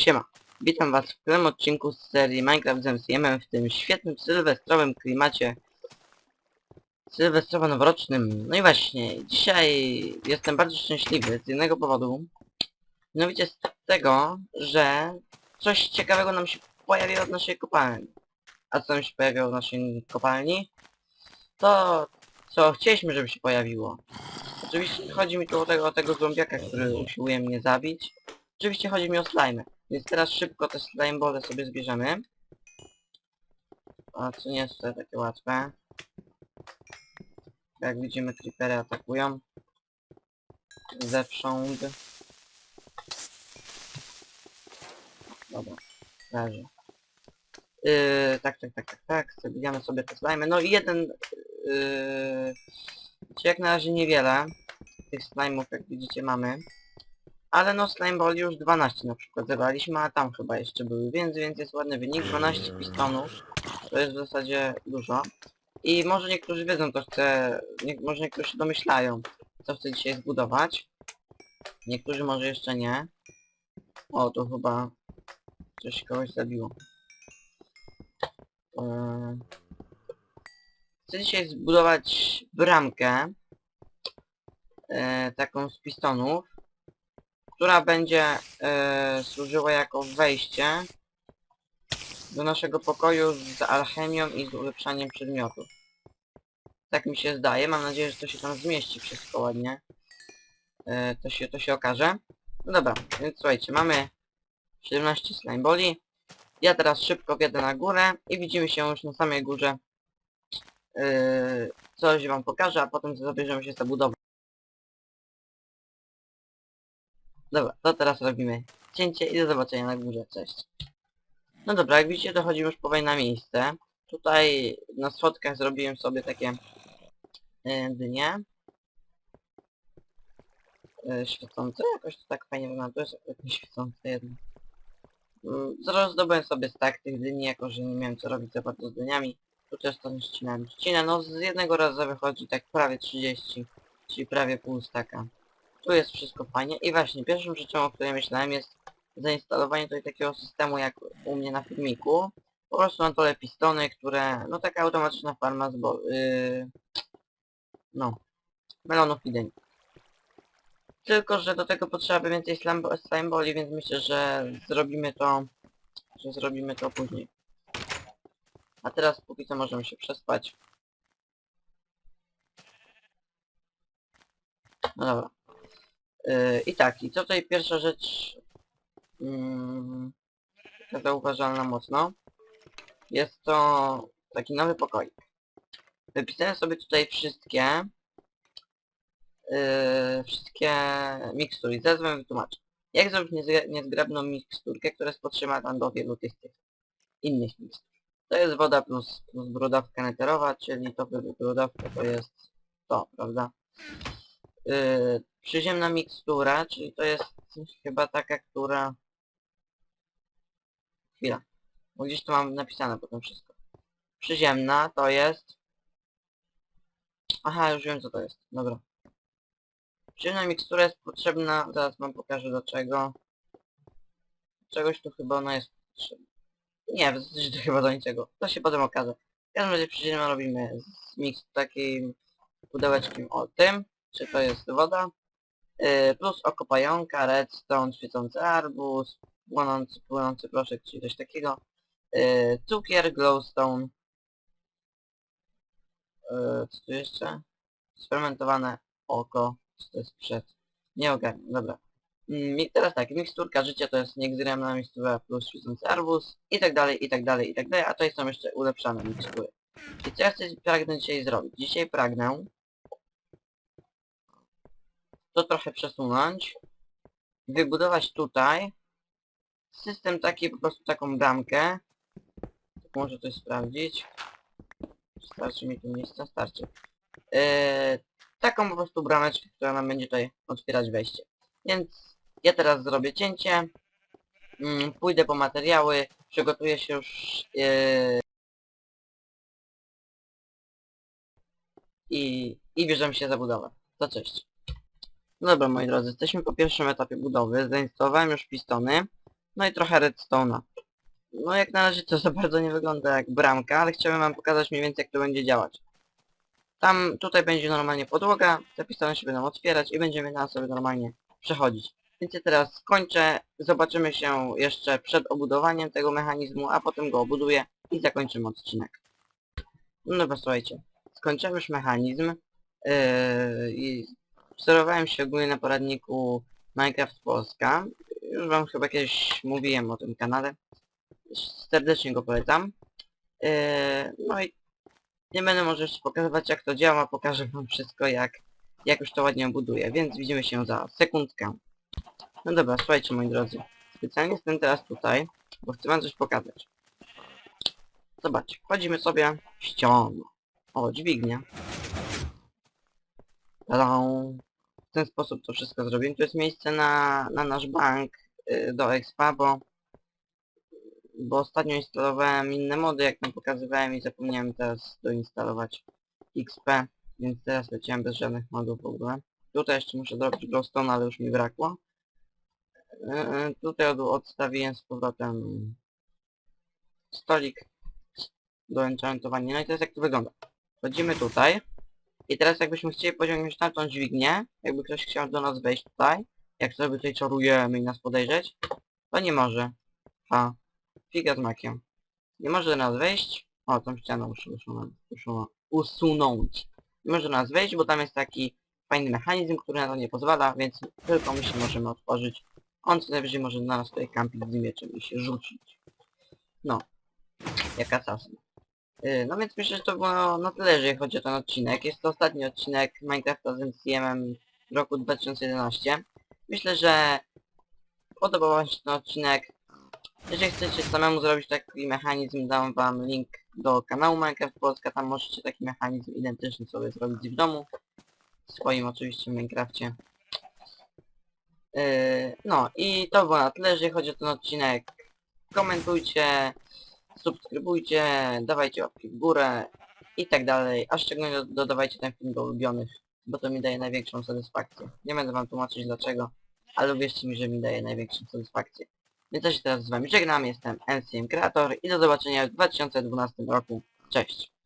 Siema, witam was w kolejnym odcinku z serii Minecraft z MCM w tym świetnym sylwestrowym klimacie sylwestrowo-noworocznym. No i właśnie, dzisiaj jestem bardzo szczęśliwy z jednego powodu. Mianowicie z tego, że coś ciekawego nam się pojawiło w naszej kopalni. A co nam się pojawiło w naszej kopalni? To, co chcieliśmy, żeby się pojawiło. Oczywiście chodzi mi tu o tego, o tego zombiaka, który usiłuje mnie zabić. Oczywiście chodzi mi o slime. Więc teraz szybko te slime bole sobie zbierzemy. A co nie jest takie łatwe. Jak widzimy creepery atakują. Zewsząd. Dobra, leży. Yy, tak, tak, tak, tak, tak. Zabijamy sobie te slime. No i jeden... Yy, jak na razie niewiele. Tych slime'ów, jak widzicie, mamy. Ale no Slime Ball już 12 na przykład zebraliśmy, a tam chyba jeszcze były, więc, więc jest ładny wynik, 12 pistonów, to jest w zasadzie dużo. I może niektórzy wiedzą co chcę, nie, może niektórzy się domyślają, co chcę dzisiaj zbudować. Niektórzy może jeszcze nie. O, tu chyba coś kogoś zabiło. Eee, Chcę dzisiaj zbudować bramkę, e, taką z pistonów, która będzie e, służyła jako wejście do naszego pokoju z alchemią i z ulepszaniem przedmiotów. Tak mi się zdaje, mam nadzieję, że to się tam zmieści wszystko ładnie. E, to, się, to się okaże. No dobra, więc słuchajcie, mamy 17 slime boli. Ja teraz szybko wjadę na górę i widzimy się już na samej górze. E, coś wam pokażę, a potem zabierzemy się za budowę. Dobra, to teraz robimy cięcie i do zobaczenia na górze, cześć. No dobra, jak widzicie dochodzimy już powoli na miejsce. Tutaj na schodkach zrobiłem sobie takie yy, dynie. Yy, świecące, jakoś to tak fajnie wygląda, to jest jakieś świecące jedno. Yy, zaraz zdobyłem sobie stak tych dyni, jako że nie miałem co robić za bardzo z dyniami. Tu też to nie ścinałem. Ścinę, no z jednego razu wychodzi tak prawie 30, czyli prawie pół staka. Tu jest wszystko fajnie i właśnie pierwszą rzeczą, o której myślałem jest zainstalowanie tutaj takiego systemu jak u mnie na filmiku. Po prostu na dole pistony, które, no taka automatyczna farma z bo, yy, no, melonów i. Tylko, że do tego potrzeba więcej slime, slime boli, więc myślę, że zrobimy to, że zrobimy to później. A teraz póki co możemy się przespać. No dobra. Yy, I tak, i tutaj pierwsza rzecz mm, taka zauważalna mocno jest to taki nowy pokoik. Wypisałem sobie tutaj wszystkie yy, wszystkie mikstury. Zaraz wam wytłumaczę. Jak zrobić niezgra- niezgrabną miksturkę, która jest potrzebna tam do wielu tych, tych innych mikstur. To jest woda plus, plus brodawka neterowa, czyli to brodawka to jest to, prawda? Yy, przyziemna mikstura, czyli to jest chyba taka, która... Chwila. Bo gdzieś tu mam napisane potem wszystko. Przyziemna to jest... Aha, już wiem co to jest. Dobra. Przyziemna mikstura jest potrzebna... Zaraz wam pokażę do czego. Czegoś tu chyba ona jest potrzebna. Nie, w zasadzie to chyba do niczego. To się potem okaże. W każdym razie przyziemną robimy z miks takim pudełeczkiem o tym. Czy to jest woda? Yy, plus oko pająka, redstone, świecący arbuz, płonący, płynący proszek, czyli coś takiego. Yy, cukier, glowstone. Yy, co tu jeszcze? Sfermentowane oko. Co to jest przed? Nie ogarniam, dobra. Mm, teraz tak, miksturka życia to jest niegzremna mikstura plus świecący arbuz i tak dalej, i tak dalej, i tak dalej, a to są jeszcze ulepszane mikstury. I co ja chcę pragnę dzisiaj zrobić? Dzisiaj pragnę to trochę przesunąć, wybudować tutaj system taki, po prostu taką bramkę. Tak może coś sprawdzić. Starczy mi tu miejsca? Starczy. Yy, taką po prostu brameczkę, która nam będzie tutaj otwierać wejście. Więc ja teraz zrobię cięcie. Mm, pójdę po materiały, przygotuję się już yy, i, i bierzemy się za budowę. To cześć. No Dobra moi drodzy, jesteśmy po pierwszym etapie budowy, zainstalowałem już pistony. No i trochę redstone'a. No jak na razie to za bardzo nie wygląda jak bramka, ale chciałem wam pokazać mniej więcej jak to będzie działać. Tam, tutaj będzie normalnie podłoga, te pistony się będą otwierać i będziemy na sobie normalnie przechodzić. Więc ja teraz skończę, zobaczymy się jeszcze przed obudowaniem tego mechanizmu, a potem go obuduję i zakończymy odcinek. No dobra, słuchajcie, skończyłem już mechanizm yy, i sterowałem się ogólnie na poradniku Minecraft Polska. Już wam chyba kiedyś mówiłem o tym kanale. Serdecznie go polecam. Yy, no i nie będę może jeszcze pokazywać jak to działa, pokażę wam wszystko jak, jak już to ładnie buduję, więc widzimy się za sekundkę. No dobra, słuchajcie moi drodzy. Specjalnie jestem teraz tutaj, bo chcę wam coś pokazać. Zobaczcie, wchodzimy sobie ścianą. O, dźwignia. Tada! W ten sposób to wszystko zrobiłem. Tu jest miejsce na, na nasz bank y, do expa, bo bo ostatnio instalowałem inne mody, jak wam pokazywałem i zapomniałem teraz doinstalować XP, więc teraz leciałem bez żadnych modów w ogóle. Tutaj jeszcze muszę zrobić glowstone, ale już mi brakło. Yy, tutaj od, odstawiłem z powrotem stolik do enchantowania. No i teraz jak to wygląda. Wchodzimy tutaj i teraz jakbyśmy chcieli pociągnąć tamtą dźwignię, jakby ktoś chciał do nas wejść tutaj, jak sobie tutaj czarujemy i nas podejrzeć, to nie może. Ha. Figa z makiem. Nie może do nas wejść. O, tą ścianę muszę usunąć. Nie może do nas wejść, bo tam jest taki fajny mechanizm, który na to nie pozwala, więc tylko my się możemy otworzyć. On co najwyżej może na nas tutaj kampić z mieczem i się rzucić. No. Jak asasyn. Yy, no więc myślę, że to było na tyle, jeżeli chodzi o ten odcinek. Jest to ostatni odcinek Minecrafta z MCM roku 2011. Myślę, że podobał wam się ten odcinek. Jeżeli chcecie samemu zrobić taki mechanizm, dam wam link do kanału Minecraft Polska, tam możecie taki mechanizm identyczny sobie zrobić w domu. W swoim oczywiście Minecrafcie. Yy, no i to było na tyle, jeżeli chodzi o ten odcinek. Komentujcie, subskrybujcie, dawajcie łapki w górę i tak dalej, a szczególnie do- dodawajcie ten film do ulubionych, bo to mi daje największą satysfakcję. Nie będę wam tłumaczyć dlaczego, ale uwierzcie mi, że mi daje największą satysfakcję. Więc ja się teraz z wami żegnam, jestem NCM Creator i do zobaczenia w 2012 roku. Cześć!